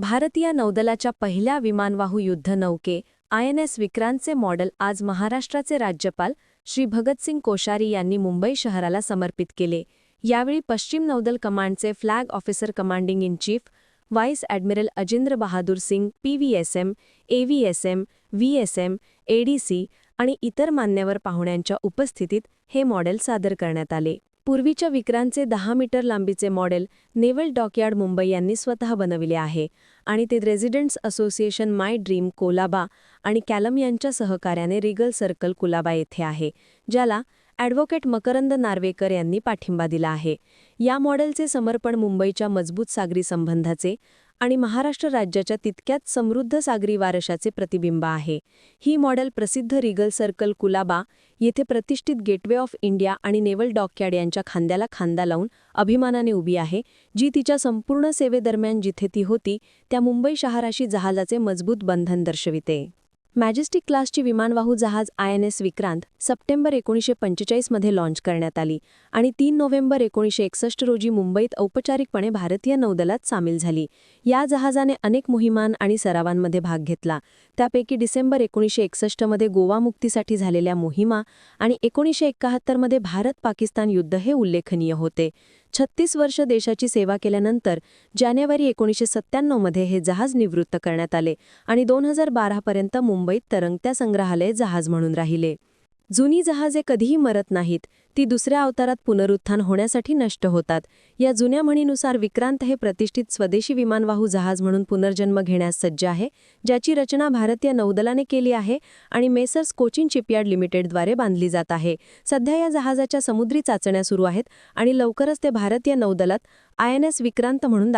भारतीय नौदलाच्या पहिल्या विमानवाहू युद्धनौके आय एन एस विक्रांतचे मॉडेल आज महाराष्ट्राचे राज्यपाल श्री भगतसिंग कोश्यारी यांनी मुंबई शहराला समर्पित केले. यावेळी पश्चिम नौदल कमांडचे flag officer commanding in chief vice admiral Ajindra Bahadur Singh PVSM AVSM VSM ADC आणि इतर मान्यवर पाहुण्यांच्या उपस्थितीत हे मॉडेल सादर करण्यात आले. पूर्वीच्या विक्रांतचे दहा मीटर लांबीचे मॉडेल नेव्हल डॉकयार्ड मुंबई यांनी स्वतः बनविले आहे आणि ते residents association my dream Colaba आणि कॅलम यांच्या सहकार्याने रिगल सर्कल कुलाबा येथे आहे ज्याला ॲडव्होकेट मकरंद नार्वेकर यांनी पाठिंबा दिला आहे. या मॉडेलचे समर्पण मुंबईच्या मजबूत सागरी संबंधाचे आणि महाराष्ट्र राज्याच्या तितक्याच समृद्ध सागरी वारशाचे प्रतिबिंब आहे. ही मॉडेल प्रसिद्ध रिगल सर्कल कुलाबा येथे प्रतिष्ठित गेटवे ऑफ इंडिया आणि नेव्हल डॉकयार्ड यांच्या खांद्याला खांदा लावून अभिमानाने उभी आहे जी तिच्या संपूर्ण सेवेदरम्यान जिथे ती होती त्या मुंबई शहराशी जहाजाचे मजबूत बंधन दर्शविते. मॅजेस्टिक क्लासची विमानवाहू जहाज I N S Vikrant September एकोणीसशे पंचेचाळीसमध्ये लॉन्च करण्यात आली आणि तीन नोव्हेंबर एकोणीसशे एकसष्ट रोजी मुंबईत औपचारिकपणे भारतीय नौदलात सामील झाली. या जहाजाने अनेक मोहिमान आणि सरावांमध्ये भाग घेतला. त्यापैकी डिसेंबर एकोणीसशे एकसष्टमध्ये गोवा मुक्तीसाठी झालेल्या मोहिमा आणि एकोणीसशे एकाहत्तरमध्ये भारत पाकिस्तान युद्ध हे उल्लेखनीय होते. छत्तीस वर्ष देशाची सेवा केल्यानंतर जानेवारी एकोणीसशे सत्त्याण्णवमध्ये हे जहाज निवृत्त करण्यात आले आणि दोन हजार बारापर्यंत मुंबईत तरंगत्या संग्रहालय जहाज म्हणून राहिले. जुनी जहाजे कधीही मरत नाहीत ती दुसऱ्या अवतारात पुनरुत्थान होण्यासाठी नष्ट होतात. या जुन्या म्हणीनुसार विक्रांत हे प्रतिष्ठित स्वदेशी विमानवाहू जहाज म्हणून पुनर्जन्म घेण्यास सज्ज आहे ज्याची रचना भारतीय नौदलाने केली आहे आणि मेसर्स कोचिन शिपयार्ड लिमिटेडद्वारे बांधली जात आहे. सध्या या जहाजाच्या समुद्री चाचण्या सुरू आहेत आणि लवकरच ते भारतीय नौदलात आय एन एस विक्रांत म्हणून